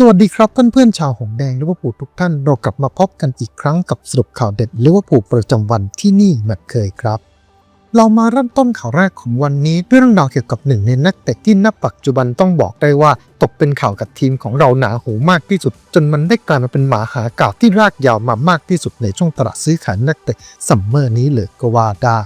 สวัสดีครับเพื่อนๆชาวหงแดงลิเวอร์พูลทุกท่านเรากลับมาพบกันอีกครั้งกับสรุปข่าวเด็ดลิเวอร์พูลประจำวันที่นี่เหมือนเคยครับ เรามาเริ่มต้นข่าวแรกของวันนี้ด้วยเรื่องราวเกี่ยวกับหนึ่งในนักเตะที่ณปัจจุบันต้องบอกได้ว่า ตกเป็นข่าวกับทีมของเราหนาหูมากที่สุด จนมันได้กลายมาเป็นหมาหากาบที่รากยาวมามากที่สุดในช่วงตลาดซื้อขายนักเตะซัมเมอร์นี้เลยก็ว่าได้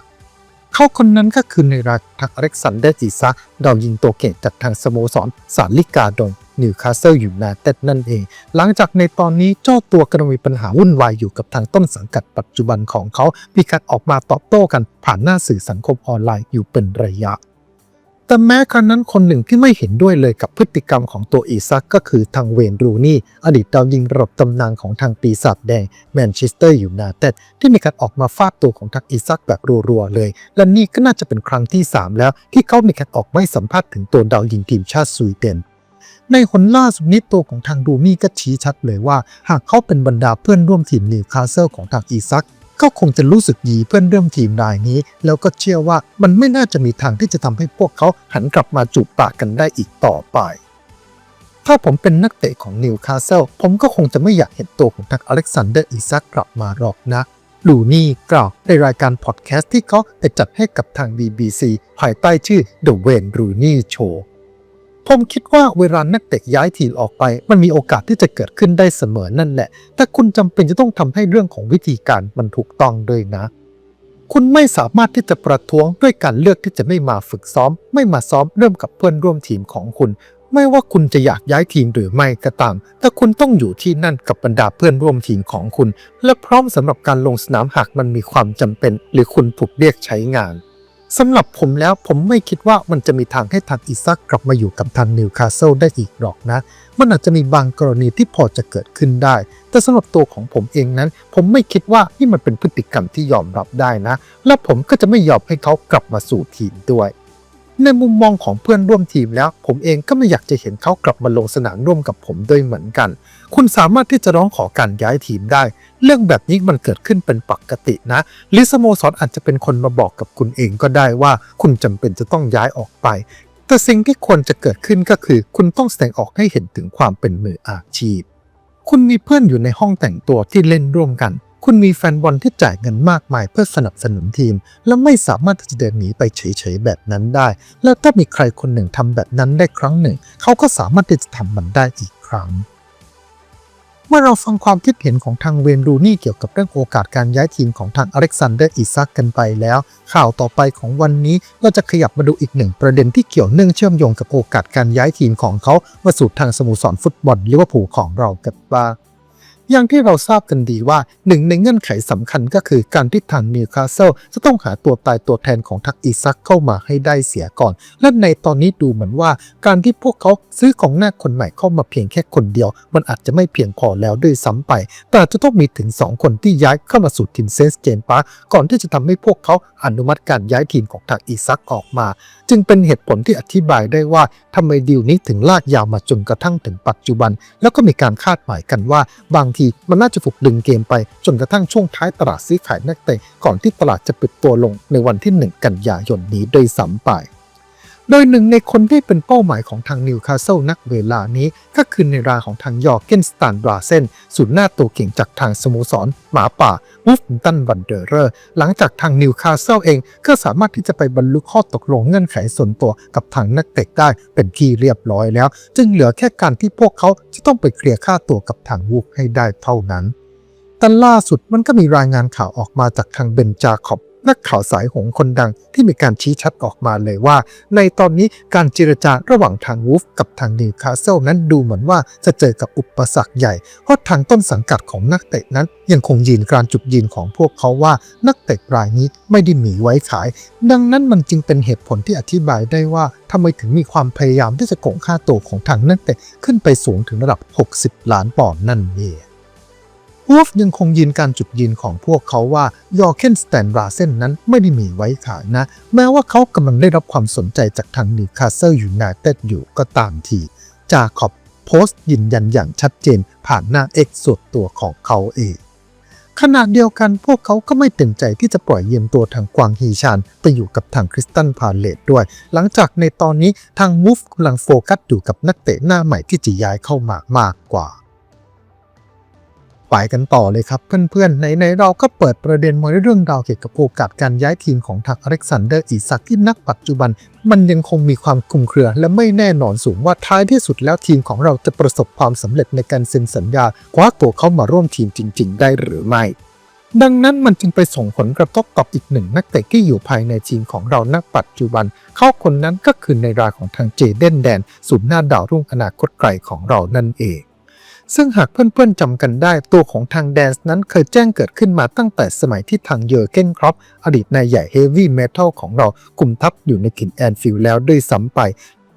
เขาคนนั้นก็คือในรักทักอเล็กซานเดอร์จีซะดาวยิงตัวเก่งจากทางสโมสรสารลิกาดง นิวคาสเซิลอยู่นาเต็ดนั่นเอง หลังจากในตอนนี้เจ้าตัวกำลังมีปัญหาวุ่นวายอยู่กับทางต้นสังกัดปัจจุบันของเขามีการออกมาตอบโต้กันผ่านหน้าสื่อสังคมออนไลน์อยู่เป็นระยะ แต่แม้ครั้งนั้นคนหนึ่งที่ไม่เห็นด้วยเลยกับพฤติกรรมของตัวอีซักก็คือทางเวนรูนี่ อดีตดาวยิงระดับตำนานของทางปีศาจแดงแมนเชสเตอร์ยูไนเต็ดที่มีการออกมาฟาดตัวของทางอีซักแบบรัวๆเลย และนี่ก็น่าจะเป็นครั้งที่ 3 แล้วที่เขามีการออกไม่สัมภาษณ์ถึงตัวดาวยิงทีมชาติสวีเดน ในหนล่าสุดนี้ตัวของทางดูนี่ก็ชี้ชัดเลยว่า หากเขาเป็นบรรดาเพื่อนร่วมทีมนิวคาสเซิลของทางอีซักก็คงจะรู้สึกยีเพื่อนร่วมทีมรายนี้ แล้วก็เชื่อว่ามันไม่น่าจะมีทางที่จะทำให้พวกเขาหันกลับมาจูบปากกันได้อีกต่อไป ถ้าผมเป็นนักเตะของนิวคาสเซิลผมก็คงจะไม่อยากเห็นตัวของทางอเล็กซานเดอร์อีซักกลับมาหรอกนะลูนี่กล่าวในรายการพอดแคสต์ที่เขาไปจัดให้กับทาง BBC ภายใต้ชื่อ The Wayne Rooney Show ผมคิดว่าเวลานักเตะย้ายทีมออกไป มันมีโอกาสที่จะเกิดขึ้นได้เสมอนั่นแหละ แต่คุณจำเป็นจะต้องทำให้เรื่องของวิธีการมันถูกต้องด้วยนะ คุณไม่สามารถที่จะประท้วงด้วยการเลือกที่จะไม่มาฝึกซ้อม ไม่มาซ้อมเริ่มกับเพื่อนร่วมทีมของคุณ ไม่ว่าคุณจะอยากย้ายทีมหรือไม่ก็ตาม แต่คุณต้องอยู่ที่นั่นกับบรรดาเพื่อนร่วมทีมของคุณ และพร้อมสำหรับการลงสนามหากมันมีความจำเป็น หรือคุณถูกเรียกใช้งาน สำหรับผมแล้วผมไม่คิดว่ามันจะมีทางให้ทางอิซักกลับมาอยู่กับทางนิวคาสเซิลได้อีกหรอกนะ มันอาจจะมีบางกรณีที่พอจะเกิดขึ้นได้ แต่สำหรับตัวของผมเองนั้น ผมไม่คิดว่านี่มันเป็นพฤติกรรมที่ยอมรับได้นะ และผมก็จะไม่ยอมให้เขากลับมาสู่ทีมด้วย ในมุมมองของเพื่อนร่วมทีมแล้ว ผมเองก็ไม่อยากจะเห็นเขากลับมาลงสนามร่วมกับผมด้วยเหมือนกัน คุณสามารถที่จะร้องขอการย้ายทีมได้ เรื่องแบบนี้มันเกิดขึ้นเป็นปกตินะ หรือสโมสรอาจจะเป็นคนมาบอกกับคุณเองก็ได้ว่า คุณจำเป็นจะต้องย้ายออกไป แต่สิ่งที่ควรจะเกิดขึ้นก็คือ คุณต้องแสดงออกให้เห็นถึงความเป็นมืออาชีพ คุณมีเพื่อนอยู่ในห้องแต่งตัวที่เล่นร่วมกัน คุณมีแฟนบอลที่จ่ายเงินมากมายเพื่อสนับสนุนทีม และไม่สามารถที่จะเดินหนีไปเฉยๆแบบนั้นได้ และถ้ามีใครคนหนึ่งทำแบบนั้นได้ครั้งหนึ่ง เขาก็สามารถที่จะทำมันได้อีกครั้งเมื่อเราฟังความคิดเห็นของทางเวนรูนี่เกี่ยวกับเรื่องโอกาสการย้ายทีมของทางอเล็กซานเดอร์อิซักกันไปแล้ว ข่าวต่อไปของวันนี้เราจะขยับมาดูอีกหนึ่งประเด็นที่เกี่ยวเนื่องเชื่อมโยงกับโอกาสการย้ายทีมของเขามาสู่ทางสโมสรฟุตบอลลิเวอร์พูลของเรากันบ้าง อย่างที่เราทราบกันดีว่าหนึ่งในเงื่อนไขสำคัญก็คือการที่ทางนิวคาสเซิลจะต้องหาตัวตายตัวแทนของทักอีซักเข้ามาให้ได้เสียก่อน และในตอนนี้ดูเหมือนว่า การที่พวกเขาซื้อกองหน้าคนใหม่เข้ามาเพียงแค่คนเดียว มันอาจจะไม่เพียงพอแล้วด้วยซ้ำไป แต่จะต้องมีถึง 2 คนที่ย้ายเข้ามาสู่ทีมเซนส์เจนปาร์ก่อนที่จะทำให้พวกเขาอนุมัติการย้ายทีมของทางอีซักออกมา จึงเป็นเหตุผลที่อธิบายได้ว่าทำไมดีลนี้ถึงลากยาวมาจนกระทั่งถึงปัจจุบัน แล้วก็มีการคาดหมายกันว่าบางทีมันน่าจะถูกดึงเกมไป จนกระทั่งช่วงท้ายตลาดซื้อขายนักเตะก่อนที่ตลาดจะปิดตัวลงในวันที่ 1 กันยายนนี้โดยซ้ำไป โดยหนึ่งในคนที่เป็นเป้าหมายของทางนิวคาสเซิลนักเวลานี้ ก็คือในราของทางยอร์เกนสตันดราเซนศูนย์หน้าตัวเก่งจากทางสโมสรหมาป่าวูฟตันวันเดอร์เรอร์ หลังจากทางนิวคาสเซิลเองก็สามารถที่จะไปบรรลุข้อตกลงเงื่อนไขส่วนตัวกับทางนักเตะได้เป็นที่เรียบร้อยแล้ว จึงเหลือแค่การที่พวกเขาจะต้องไปเคลียร์ค่าตัวกับทางวูฟให้ได้เท่านั้นแต่ล่าสุดมันก็มีรายงานข่าวออกมาจากทางเบนจาคอบ นักข่าวสายหงคนดังที่มีการชี้ชัดออกมาเลยว่า ในตอนนี้การเจรจาระหว่างทางวูฟกับทางนิวคาสเซิลนั้นดูเหมือนว่าจะเจอกับอุปสรรคใหญ่ เพราะทางต้นสังกัดของนักเตะนั้น ยังคงยืนการจุดยืนของพวกเขาว่านักเตะรายนี้ไม่ได้มีไว้ขาย ดังนั้นมันจึงเป็นเหตุผลที่อธิบายได้ว่าทำไมถึงมีความพยายามที่จะโกงค่าตัวของทางนักเตะขึ้นไปสูงถึงระดับ 60 ล้านปอนด์นั่นเอง วูฟยังคงยืนการจุดยืนของพวกเขาว่ายอร์เคนสแตนราเซนนั้นไม่ได้มีไว้ขายนะ แม้ว่าเขากำลังได้รับความสนใจจากทางนิวคาสเซิลยูไนเต็ดอยู่ก็ตามทีจาขอบโพสต์ยืนยันอย่างชัดเจนผ่านหน้าเอกส่วนตัวของเขาเองขณะเดียวกันพวกเขาก็ไม่เต็มใจที่จะปล่อยยืมตัวทางกวางฮีชานไปอยู่กับทางคริสตันพาเลตด้วย หลังจากในตอนนี้ทางมูฟกำลังโฟกัสอยู่กับนักเตะหน้าใหม่ที่จะย้ายเข้ามามากกว่า ไปกันต่อเลยครับเพื่อนๆในๆเราก็เปิดประเด็นมาเรื่องราวเกี่ยวกับโอกาสการย้ายทีมของทางอเล็กซานเดอร์อีซักที่นักปัจจุบัน มันยังคงมีความคลุมเครือ และไม่แน่นอนสูงว่าท้ายที่สุดแล้วทีมของเราจะประสบความสำเร็จในการเซ็นสัญญาคว้าตัวเขามาร่วมทีมจริง ๆ ได้หรือไม่ดังนั้นมันจึงไปส่งผลกระทบกับอีกหนึ่งนักเตะที่อยู่ภายในทีมของเราณปัจจุบัน เขาคนนั้นก็คือในรายของทางเจเดนแดนศูนหน้าดาวรุ่งอนาคตไกลของเรานั่นเอง ซึ่งหากเพื่อนๆจำกันได้ตัวของทางแดนส์นั้นเคยแจ้งเกิดขึ้นมาตั้งแต่สมัยที่ทางเยอร์เกนครอปอดีตนายใหญ่เฮฟวี่เมทัลของเรากลุ่มทัพอยู่ในกลิ่นแอนฟิลแล้วด้วยซ้ำไป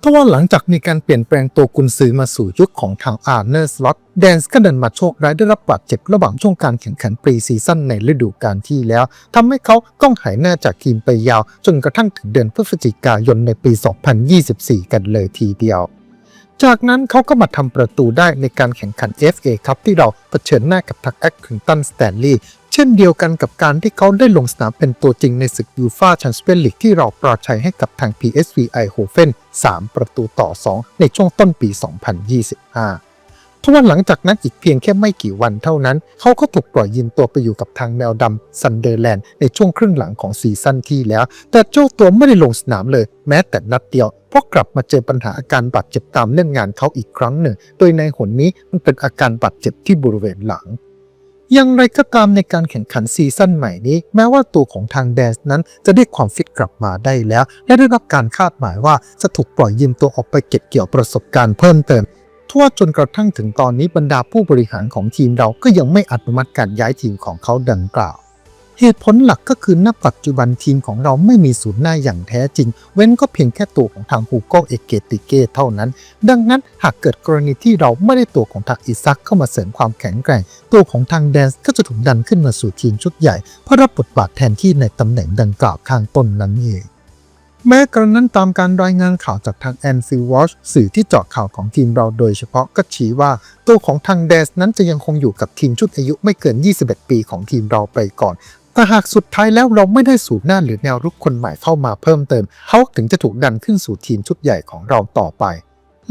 ทว่าหลังจากมีการเปลี่ยนแปลงตัวกุนซือมาสู่ยุคของทางอาร์เนอร์สล็อตแดนส์ก็เดินมาโชคร้ายได้รับบาดเจ็บระหว่างช่วงการแข่งขันปรีซีซั่นในฤดูกาลที่แล้วทำให้เขาต้องหายหน้าจากทีมไปยาว จนกระทั่งถึงเดือนพฤศจิกายนในปี 2024 กันเลยทีเดียว จากนั้นเขาก็มาทำประตูได้ในการแข่งขัน FA ครับที่เราเผชิญหน้ากับทักแอคคิงตันสแตนลีย์เช่นเดียวกันกับการที่เขาได้ลงสนามเป็นตัวจริงในศึกยูฟาแชมเปี้ยนลีกที่เราปราชัยให้กับทาง PSV Eindhoven 3 ประตูต่อ 2 ในช่วงต้นปี 2025ทว่าหลังจากนั้นอีกเพียงแค่ไม่กี่วันเท่านั้น เขาก็ถูกปล่อยยืมตัวไปอยู่กับทางแมวดำซันเดอร์แลนด์ในช่วงครึ่งหลังของซีซั่นที่แล้ว แต่เจ้าตัวไม่ได้ลงสนามเลย แม้แต่นัดเดียว เพราะกลับมาเจอปัญหาอาการบาดเจ็บตามเล่นงานเขาอีกครั้งหนึ่ง โดยในหนนี้มันเป็นอาการบาดเจ็บที่บริเวณหลังอย่างไรก็ตามในการแข่งขันซีซั่นใหม่นี้ แม้ว่าตัวของทางแดนส์นั้นจะได้ความฟิตกลับมาได้แล้ว และได้รับการคาดหมายว่าจะถูกปล่อยยืมตัวออกไปเก็บเกี่ยวประสบการณ์เพิ่มเติม ทั่วจนกระทั่งถึงตอนนี้บรรดาผู้บริหารของทีมเราก็ยังไม่อนุมัติการย้ายทีมของเขาดังกล่าว เหตุผลหลักก็คือณปัจจุบันทีมของเราไม่มีศูนย์หน้าอย่างแท้จริง เว้นก็เพียงแค่ตัวของทางฮูโกเอเกติเกเท่านั้น ดังนั้นหากเกิดกรณีที่เราไม่ได้ตัวของทางอิซักเข้ามาเสริมความแข็งแกร่ง ตัวของทางแดนส์ก็จะถูกดันขึ้นมาสู่ทีมชุดใหญ่เพื่อรับบทบาทแทนที่ในตำแหน่งดังกล่าวข้างต้นนั้นเองแม้กระนั้นตามการรายงานข่าวจากทาง a n f i e l d Watch สื่อที่เจาะข่าวของทีมเราโดยเฉพาะก็ชี้ว่า ตัวของทางแดนส์นั้นจะยังคงอยู่กับทีมชุดอายุไม่เกิน 21 ปีของทีมเราไปก่อน แต่หากสุดท้ายแล้วเราไม่ได้สูบหน้าหรือแนวรุกคนใหม่เข้ามาเพิ่มเติม เขาถึงจะถูกดันขึ้นสู่ทีมชุดใหญ่ของเราต่อไป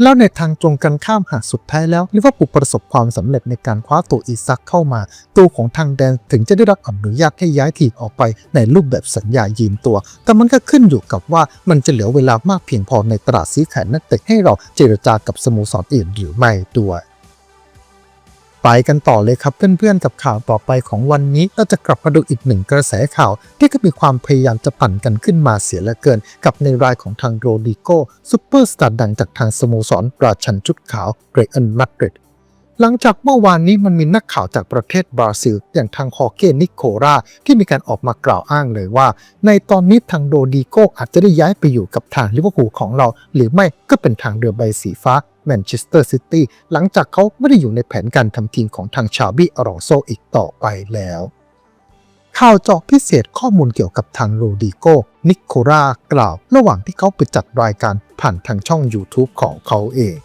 แล้วในทางตรงกันข้ามหากสุดท้ายแล้วลิเวอร์พูลประสบความสำเร็จในการคว้าตัวอีซักเข้ามา ตัวของทางแดนถึงจะได้รับอนุญาตให้ย้ายทีมออกไปในรูปแบบสัญญายืมตัว แต่มันก็ขึ้นอยู่กับว่ามันจะเหลือเวลามากเพียงพอในตลาดซื้อขายนักเตะให้เราเจรจากับสโมสรอื่นหรือไม่ด้วย ไปกันต่อเลยครับเพื่อนๆกับข่าวต่อไปของวันนี้เราจะกลับมาดูอีกหนึ่งกระแสข่าว ที่ก็มีความพยายามจะปั่นกันขึ้นมาเสียเหลือเกิน กับในรายของทางโรดิโกซูเปอร์สตาร์ดังจากทางสโมสรราชันชุดขาวเรอัลมาดริด หลังจากเมื่อวานนี้มันมีนักข่าวจากประเทศบราซิล อย่างทางฮอเกนิโคราที่มีการออกมากล่าวอ้างเลยว่า ในตอนนี้ทางโรดิโกอาจจะได้ย้ายไปอยู่กับทางลิเวอร์พูลของเรา หรือไม่ก็เป็นทางเรือใบสีฟ้าแมนเชสเตอร์ซิตี้หลังจากเขาไม่ได้อยู่ในแผนการทำทีมของทางชาบี้อารองโซอีกต่อไปแล้วข่าวเจาะพิเศษข้อมูลเกี่ยวกับทางโรดิโก นิโครากล่าว ระหว่างที่เขาไปจัดรายการผ่านทางช่อง YouTube ของเขาเอง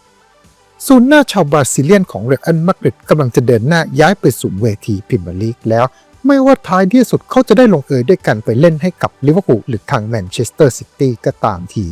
ศูนย์หน้าชาวบราซิเลียนของเรอัลมาดริดกำลังจะเดินหน้าย้ายไปสู่เวทีพรีเมียร์ลีกแล้ว ไม่ว่าท้ายที่สุดเขาจะได้ลงเอยด้วยกันไปเล่นให้กับลิเวอร์พูลหรือทางแมนเชสเตอร์ซิตี้ก็ตามที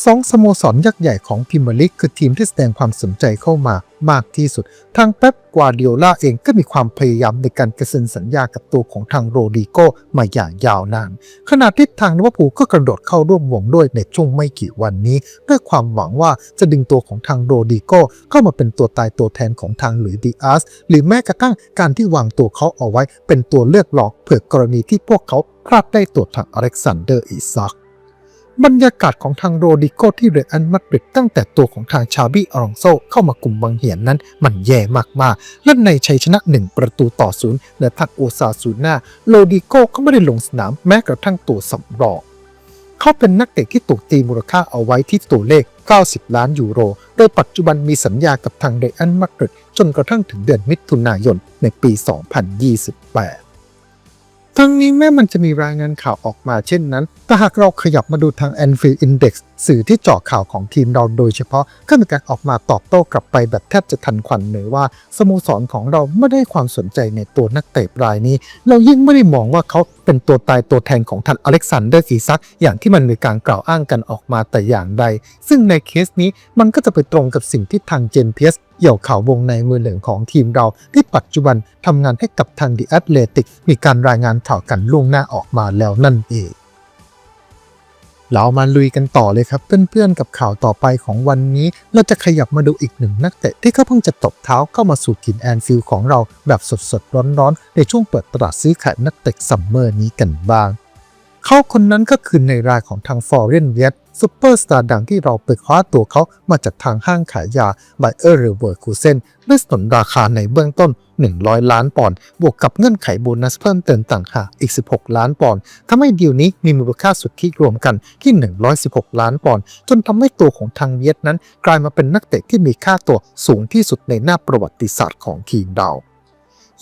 สองสโมสรยักษ์ใหญ่ของพรีเมลีกคือทีมที่แสดงความสนใจเข้ามามากที่สุด ทางเป๊ปกวาร์ดิโอลาเองก็มีความพยายามในการกระเซ็นสัญญากับตัวของทางโรดิโกมาอย่างยาวนาน ขณะที่ทางลิเวอร์พูลก็กระโดดเข้าร่วมวงด้วยในช่วงไม่กี่วันนี้ ด้วยความหวังว่าจะดึงตัวของทางโรดิโกเข้ามาเป็นตัวตายตัวแทนของทางหลุยส์ดิอาสหรือแม้กระทั่งการที่วางตัวเขาเอาไว้เป็นตัวเลือกหลอกเผื่อกรณีที่พวกเขาพลาดได้ตัวทางอเล็กซานเดอร์อิซัก บรรยากาศของทางโรดิโกที่เรอัลมาดริดตั้งแต่ตัวของทางชาบี้อรองโซเข้ามากลุ่มบังเหียนนั้น มันแย่มากๆ และในชัยชนะ1ประตูต่อศูนย์เหนือทางโอซาซูน่าโรดิโกก็ไม่ได้ลงสนามแม้กระทั่งตัวสำรองเขาเป็นนักเตะที่ถูกตีมูลค่าเอาไว้ที่ตัวเลข 90 ล้านยูโร โดยปัจจุบันมีสัญญากับทางเรอัลมาดริดจนกระทั่งถึงเดือนมิถุนายนในปี 2028 ทั้งนี้แม้มันจะมีรายงานข่าวออกมาเช่นนั้น แต่หากเราขยับมาดูทาง Anfield Index สื่อที่เจาะข่าวของทีมเราโดยเฉพาะก็มีการออกมาตอบโต้กลับไปแบบแทบจะทันควันเลยว่า สโมสรของเราไม่ได้ความสนใจในตัวนักเตะรายนี้ เรายิ่งไม่ได้มองว่าเขาเป็นตัวตายตัวแทนของท่านอเล็กซานเดอร์ซีซัก อย่างที่มันมีการกล่าวอ้างกันออกมาแต่อย่างใด ซึ่งในเคสนี้มันก็จะไปตรงกับสิ่งที่ทางเจนเพียสเหี่ยวข่าววงในมือเหลืองของทีมเรา ที่ปัจจุบันทำงานให้กับทางดีแอตเลติกมีการรายงานข่าวกันล่วงหน้าออกมาแล้วนั่นเอง เรามาลุยกันต่อเลยครับ เพื่อนๆกับข่าวต่อไปของวันนี้ เราจะขยับมาดูอีกหนึ่งนักเตะที่เขาเพิ่งจะตบเท้าเข้ามาสู่ถิ่นแอนฟิลด์ของเราแบบสดๆร้อนๆ ในช่วงเปิดตลาดซื้อขายนักเตะซัมเมอร์นี้กันบ้าง เขาคนนั้นก็คือในรายของทางฟอร์เรนเวียตซูเปอร์สตาร์ดังที่เราไปคว้าตัวเขามาจากทางห้างขายยาไบเออร์เรเวอร์คูเซนด้วยสนราคาในเบื้องต้น 100 ล้านปอนด์บวกกับเงื่อนไขโบนัสเพิ่มเติมต่างหากอีก 16 ล้านปอนด์ทำให้ดีลนี้มีมูลค่าสุทธิรวมกันที่ 116 ล้านปอนด์จนทำให้ตัวของทางเวียดนั้น กลายมาเป็นนักเตะที่มีค่าตัวสูงที่สุดในหน้าประวัติศาสตร์ของทีมเรา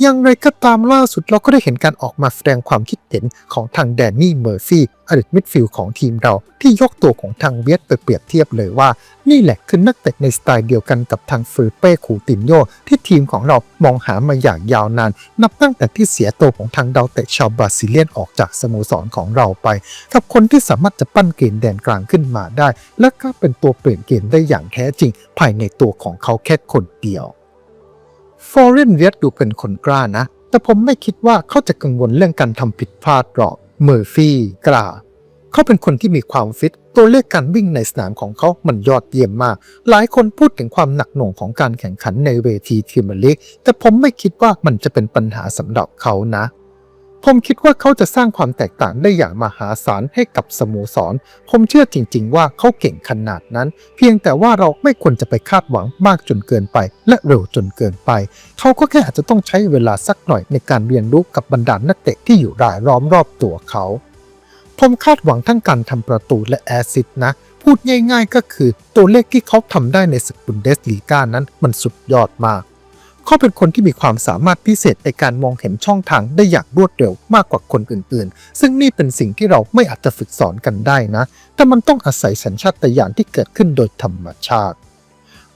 อย่างไรก็ตามล่าสุดเราก็ได้เห็นการออกมาแสดงความคิดเห็นของทางแดนนี่เมอร์ฟี่อดีตมิดฟิลด์ของทีมเรา ที่ยกตัวของทางเวียดไปเปรียบเทียบเลยว่า นี่แหละคือนักเตะในสไตล์เดียวกันกับทางฟริเป้คูตินโยที่ทีมของเรามองหามาอย่างยาวนาน นับตั้งแต่ที่เสียตัวของทางดาวเตะชาวบราซิเลียนออกจากสโมสรของเราไป กับคนที่สามารถจะปั้นเกมแดนกลางขึ้นมาได้ และก็เป็นตัวเปลี่ยนเกมได้อย่างแท้จริง ภายในตัวของเขาแค่คนเดียว ฟอร์เรนเวียดดูเป็นคนกล้านะ แต่ผมไม่คิดว่าเขาจะกังวลเรื่องการทำผิดพลาดหรอกเมอร์ฟี่กล่าวเขาเป็นคนที่มีความฟิต ตัวเลขการวิ่งในสนามของเขามันยอดเยี่ยมมาก หลายคนพูดถึงความหนักหน่วงของการแข่งขันในเวทีทีมเล็กแต่ผมไม่คิดว่ามันจะเป็นปัญหาสำหรับเขานะ ผมคิดว่าเขาจะสร้างความแตกต่างได้อย่างมหาศาลให้กับสโมสร ผมเชื่อจริง ๆ ว่าเขาเก่งขนาดนั้น เพียงแต่ว่าเราไม่ควรจะไปคาดหวังมากจนเกินไป และเร็วจนเกินไป เขาก็แค่อาจจะต้องใช้เวลาสักหน่อยในการเรียนรู้กับบรรดานักเตะที่อยู่รายล้อมรอบตัวเขา ผมคาดหวังทั้งการทำประตูและแอสซิสต์นะพูดง่ายๆ ก็คือตัวเลขที่เขาทำได้ในศึกบุนเดสลีกานั้นมันสุดยอดมาก เขาเป็นคนที่มีความสามารถพิเศษในการมองเห็นช่องทางได้อย่างรวดเร็วมากกว่าคนอื่นๆ ซึ่งนี่เป็นสิ่งที่เราไม่อาจจะฝึกสอนกันได้นะ แต่มันต้องอาศัยสัญชาตญาณที่เกิดขึ้นโดยธรรมชาติ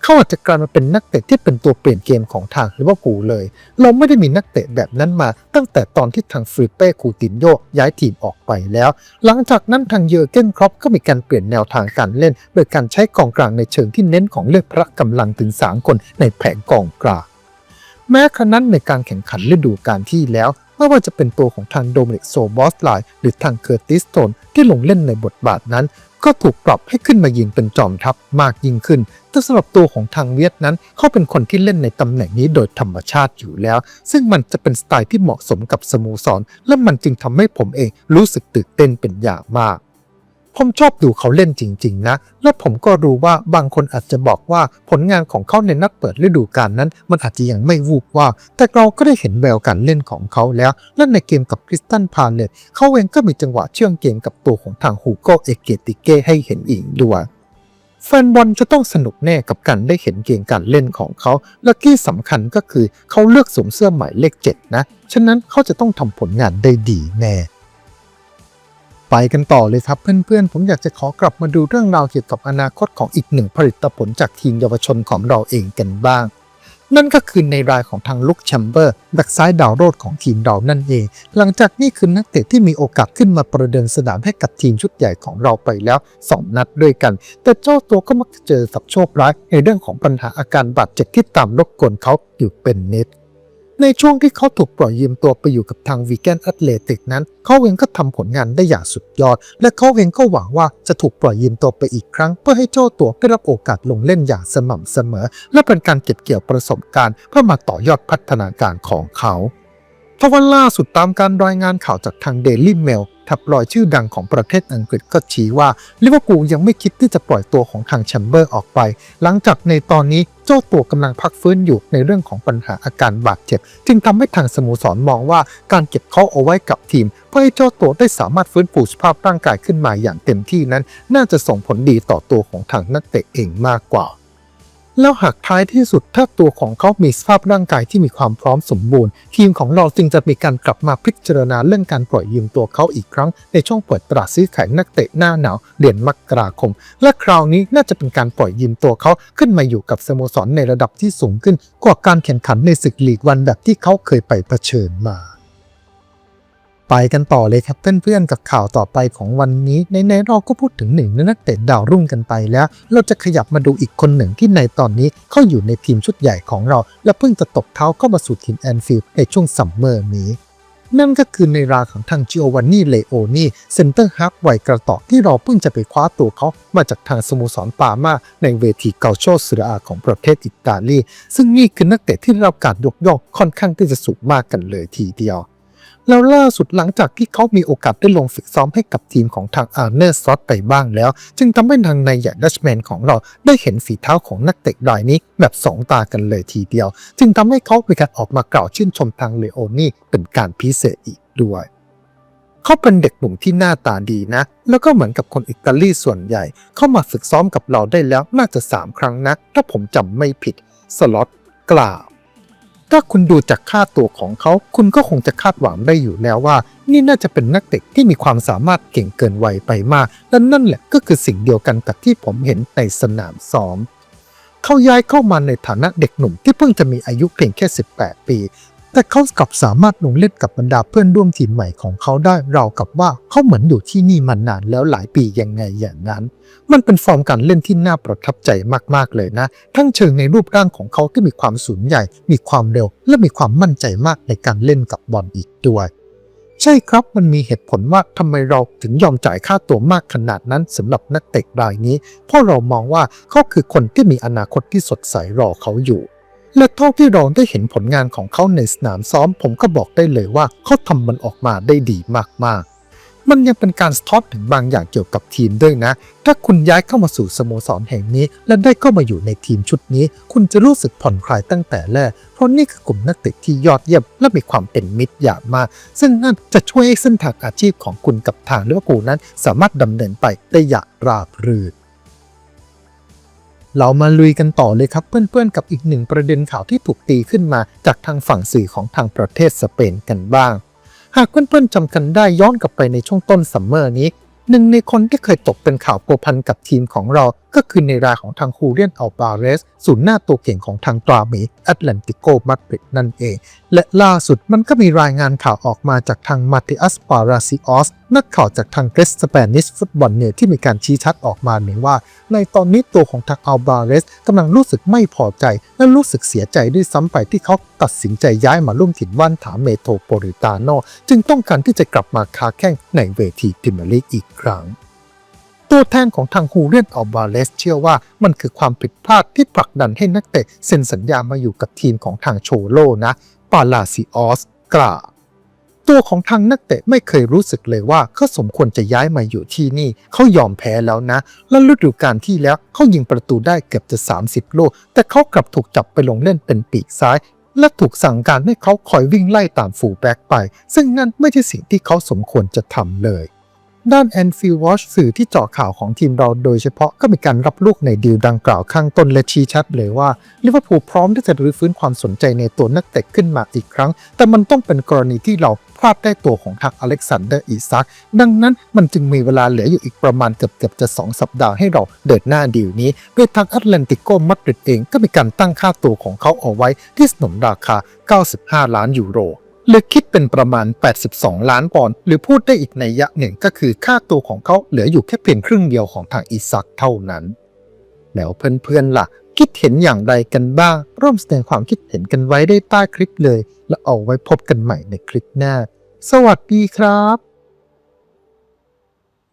เขาอาจจะกลายมาเป็นนักเตะที่เป็นตัวเปลี่ยนเกมของทางลิเวอร์พูลเลย เราไม่ได้มีนักเตะแบบนั้นมา ตั้งแต่ตอนที่ทางฟริเป้คูตินโยย้ายทีมออกไปแล้ว หลังจากนั้นทางเยอร์เกนครอปก็มีการเปลี่ยนแนวทางการเล่น โดยการใช้กองกลางในเชิงที่เน้นของเลือกพระกำลังถึง3คนในแผงกองกลาง แม้ครั้นั้นในการแข่งขันฤดูกาลที่แล้ว ไม่ว่าจะเป็นตัวของทางโดมินิกโซบอสไลหรือทางเคอร์ติสโตนที่ลงเล่นในบทบาทนั้น ก็ถูกปรับให้ขึ้นมายืนเป็นจอมทัพมากยิ่งขึ้น แต่สำหรับตัวของทางเวียดนั้น เขาเป็นคนที่เล่นในตำแหน่งนี้โดยธรรมชาติอยู่แล้ว ซึ่งมันจะเป็นสไตล์ที่เหมาะสมกับสโมสร และมันจึงทำให้ผมเองรู้สึกตื่นเต้นเป็นอย่างมาก ผมชอบดูเขาเล่นจริง ๆ นะ และผมก็รู้ว่าบางคนอาจจะบอกว่าผลงานของเขาในนัดเปิดฤดูกาลนั้น มันอาจจะยังไม่วูบว่า แต่เราก็ได้เห็นแววการเล่นของเขาแล้ว และในเกมกับคริสตันพาเลตเขาเองก็มีจังหวะเชื่องเกมกับตัวของทางฮูโกเอเกติเก้ให้เห็นอีกด้วยแฟนบอลจะต้องสนุกแน่กับการได้เห็นเกมการเล่นของเขา และที่สำคัญก็คือเขาเลือกสวมเสื้อหมายเลขเจ็ดนะ ฉะนั้นเขาจะต้องทำผลงานได้ดีแน่ ไปกันต่อเลยครับเพื่อนๆ ผมอยากจะขอกลับมาดูเรื่องราวเกี่ยวกับอนาคตของอีกหนึ่งผลิตผลจากทีมเยาวชนของเราเองกันบ้าง นั่นก็คือในรายของทางลุกแชมเบอร์แบ็กซ้ายดาวโรดของทีมเรานั่นเอง หลังจากนี่คือนักเตะที่มีโอกาสขึ้นมาประเดินสนามให้กับทีมชุดใหญ่ของเราไปแล้ว 2 นัดด้วยกัน แต่เจ้าตัวก็มักจะเจอกับโชคร้ายในเรื่องของปัญหาอาการบาดเจ็บที่ตามรบกวนเขาอยู่เป็นนิด ในช่วงที่เขาถูกปล่อยยืมตัวไปอยู่กับทางวีแกนแอตเลติกนั้น เขาเองก็ทำผลงานได้อย่างสุดยอด และเขาเองก็หวังว่าจะถูกปล่อยยืมตัวไปอีกครั้ง เพื่อให้เจ้าตัวได้รับโอกาสลงเล่นอย่างสม่ำเสมอ และเป็นการเก็บเกี่ยวประสบการณ์ เพื่อมาต่อยอดพัฒนาการของเขาทว่าล่าสุดตามการรายงานข่าวจากทางเดลี่เมลทับลอยชื่อดังของประเทศอังกฤษก็ชี้ว่าลิเวอร์พูลยังไม่คิดที่จะปล่อยตัวของทางแชมเบอร์ออกไป หลังจากในตอนนี้ เจ้าตัวกำลังพักฟื้นอยู่ในเรื่องของปัญหาอาการบาดเจ็บ จึงทำให้ทางสโมสรมองว่าการเก็บเขาเอาไว้กับทีม เพื่อให้เจ้าตัวได้สามารถฟื้นฟูสภาพร่างกายขึ้นมาอย่างเต็มที่นั้น น่าจะส่งผลดีต่อตัวของทางนักเตะเองมากกว่า แล้วหากท้ายที่สุดถ้าตัวของเขามีสภาพร่างกายที่มีความพร้อมสมบูรณ์ ทีมของเราจึงจะมีการกลับมาพิจารณาเรื่องการปล่อยยืมตัวเขาอีกครั้ง ในช่วงเปิดตลาดซื้อขายนักเตะหน้าหนาวเดือนมกราคม และคราวนี้น่าจะเป็นการปล่อยยืมตัวเขาขึ้นมาอยู่กับสโมสรในระดับที่สูงขึ้น กว่าการแข่งขันในศึกลีกวันแบบที่เขาเคยไปเผชิญมา ไปกันต่อเลยครับเพื่อนๆกับข่าวต่อไปของวันนี้ ในๆเราก็พูดถึงหนึ่งนักเตะดาวรุ่งกันไปแล้ว เราจะขยับมาดูอีกคนหนึ่งที่ในตอนนี้เขาอยู่ในทีมชุดใหญ่ของเรา และเพิ่งจะตบเท้าเข้ามาสู่ทีมแอนฟิลด์ในช่วงซัมเมอร์นี้นั่นก็คือในราของทางจิโอวานนี่เลโอนี่เซนเตอร์ฮาร์ฟวัยกระต่อที่เราเพิ่งจะไปคว้าตัวเขามาจากทางสโมสรปามาในเวทีเกาโชเซเรียอาของประเทศอิตาลี ซึ่งนี่คือนักเตะที่ได้รับการยกย่องค่อนข้างที่จะสูงมากกันเลยทีเดียว แล้วล่าสุดหลังจากที่เขามีโอกาสได้ลงฝึกซ้อมให้กับทีมของทางอาร์เนอร์ซอตไปบ้างแล้ว จึงทำให้ทางในายใหญ่ดัชแมนของเราได้เห็นฝีเท้าของนักเตะรายนี้แบบสองตากันเลยทีเดียว จึงทำให้เขามีการออกมากล่าวชื่นชมทางเลโอนี่เป็นการพิเศษอีกด้วยเขาเป็นเด็กหนุ่มที่หน้าตาดีนะ แล้วก็เหมือนกับคนอิตาลีส่วนใหญ่ เข้ามาฝึกซ้อมกับเราได้แล้วน่าจะ 3 ครั้งนะ ถ้าผมจำไม่ผิด สล็อตกล่าว ถ้าคุณดูจากค่าตัวของเขา คุณก็คงจะคาดหวังได้อยู่แล้วว่า นี่น่าจะเป็นนักเตะที่มีความสามารถเก่งเกินวัยไปมาก และนั่นแหละก็คือสิ่งเดียวกันกับที่ผมเห็นในสนามซ้อมเขาย้ายเข้ามาในฐานะเด็กหนุ่มที่เพิ่งจะมีอายุเพียงแค่ 18 ปี แต่เขากลับสามารถลงเล่นกับบรรดาเพื่อนร่วมทีมใหม่ของเขาได้เราวกับว่าเขาเหมือนอยู่ที่นี่มานานแล้วหลายปียังไงอย่างนั้น มันเป็นฟอร์มการเล่นที่น่าประทับใจมากๆเลยนะ ทั้งเชิงในรูปร่างของเขาที่มีความสูงใหญ่ มีความเร็ว และมีความมั่นใจมากในการเล่นกับบอลอีกด้วยใช่ครับมันมีเหตุผลว่าทำไมเราถึงยอมจ่ายค่าตัวมากขนาดนั้นสำหรับนักเตะรายนี้ เพราะเรามองว่าเขาคือคนที่มีอนาคตที่สดใสรอเขาอยู่ และเท่าที่เราได้เห็นผลงานของเขาในสนามซ้อม ผมก็บอกได้เลยว่าเขาทำมันออกมาได้ดีมากๆมันยังเป็นการสะท้อนถึงบางอย่างเกี่ยวกับทีมด้วยนะ ถ้าคุณย้ายเข้ามาสู่สโมสรแห่งนี้ และได้เข้ามาอยู่ในทีมชุดนี้ คุณจะรู้สึกผ่อนคลายตั้งแต่แรก เพราะนี่คือกลุ่มนักเตะที่ยอดเยี่ยมและมีความเป็นมิตรอย่างมาก ซึ่งนั่นจะช่วยให้เส้นทางอาชีพของคุณกับทางเลิเวอร์พูนั้น สามารถดำเนินไปได้อย่างราบรื่น เรามาลุยกันต่อเลยครับเพื่อนๆ กับอีกหนึ่งประเด็นข่าวที่ถูกตีขึ้นมาจากทางฝั่งสื่อของทางประเทศสเปนกันบ้าง หากเพื่อนๆจำกันได้ย้อนกลับไปในช่วงต้นซัมเมอร์นี้หนึ่งในคนที่เคยตกเป็นข่าวโกพันกับทีมของเรา ก็คือในรายของทางฮูเรียนอัลบาเรสศูนย์หน้าตัวเก่งของทางตราหมีแอตแลนติโกมาดริดนั่นเอง และล่าสุดมันก็มีรายงานข่าวออกมาจากทางมาติอัสปาราซิออสนักข่าวจากทางเกรสสเปนิสฟุตบอลเนี่ยที่มีการชี้ชัดออกมาเนี่ยว่า ในตอนนี้ตัวของทางอัลบาเรสกำลังรู้สึกไม่พอใจ และรู้สึกเสียใจด้วยซ้ำไปที่เขาตัดสินใจย้ายมาร่วมถิ่นว่านถามเมโทรโปลิตาโนจึงต้องการที่จะกลับมาค้าแข่งในเวทีพรีเมียร์ลีกอีกครั้ง ตัวแทนของทางฮูเรียนอัลบาเลสเชื่อว่ามันคือความผิดพลาดที่ผลักดันให้นักเตะเซ็นสัญญามาอยู่กับทีมของทางโชโลนะ ปาลาซิออสกล่าวตัวของทางนักเตะไม่เคยรู้สึกเลยว่าเขาสมควรจะย้ายมาอยู่ที่นี่ เขายอมแพ้แล้วนะ และฤดูกาลที่แล้วเขายิงประตูได้เกือบจะ 30ลูกแต่เขากลับถูกจับไปลงเล่นเป็นปีกซ้าย และถูกสั่งการให้เขาคอยวิ่งไล่ตามฟูลแบ็กไป ซึ่งนั่นไม่ใช่สิ่งที่เขาสมควรจะทำเลย ด้าน a n f i e l d Watch สื่อที่เจาะข่าวของทีมเราโดยเฉพาะก็มีการรับลูกในดีลดังกล่าวข้างต้นและชี้ชัดเลยว่าลิเวอร์พูลพร้อมที่จะรื้อฟื้นความสนใจในตัวนักเตะขึ้นมาอีกครั้ง แต่มันต้องเป็นกรณีที่เราพลาดได้ตัวของทางอเล็กซานเดอร์อีซัก ดังนั้นมันจึงมีเวลาเหลืออยู่อีกประมาณเกือบเกือบจะ 2 สัปดาห์ให้เราเดินหน้าดีลนี้โดยทางแอตแลนติโกมาดริดเองก็มีการตั้งค่าตัวของเขาเอาไว้ที่สนนราคา 95 ล้านยูโร หรือคิดเป็นประมาณ 82 ล้านปอนด์หรือพูดได้อีกในยะหนึ่งก็คือค่าตัวของเขาเหลืออยู่แค่เพียงครึ่งเดียวของทางอิซักเท่านั้น แล้วเพื่อนๆล่ะ คิดเห็นอย่างไรกันบ้าง ร่วมแสดงความคิดเห็นกันไว้ได้ใต้คลิปเลย แล้วเอาไว้พบกันใหม่ในคลิปหน้า สวัสดีครับ